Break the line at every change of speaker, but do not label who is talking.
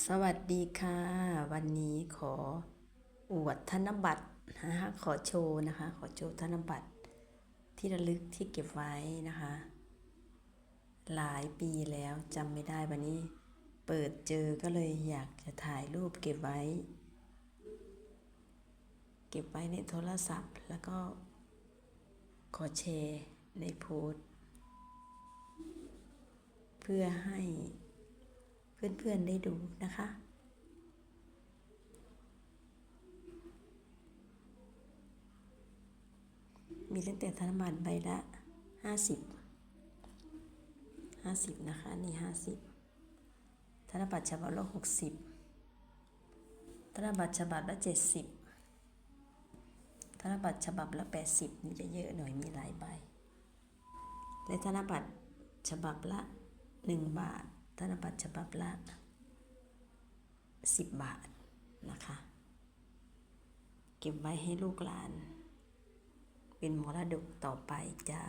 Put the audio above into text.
สวัสดีค่ะ วันนี้ขออวดธนบัตรนะคะขอโชว์นะคะ ขอโชว์ธนบัตรที่ระลึกที่เก็บไว้นะคะ หลายปีแล้วจำไม่ได้วันนี้ เปิดเจอก็เลยอยากจะถ่ายรูปเก็บไว้ เก็บไว้ในโทรศัพท์ แล้วก็ขอแชร์ในโพสเพื่อให้ เพื่อนๆได้ดูนะคะ มีตั้งแต่ธนบัตรใบละห้าสิบห้าสิบนะคะ นี่ห้าสิบธนบัตรฉบับละหกสิบธนบัตรฉบับละเจ็ดสิบธนบัตรฉบับละแปดสิบนี่จะเยอะหน่อยมีหลายใบ และธนบัตรฉบับละหนึ่งบาท นบัตรฉบับละสิบบาทนะคะ เก็บไว้ให้ลูกหลาน เป็นมรดกต่อไปจ้า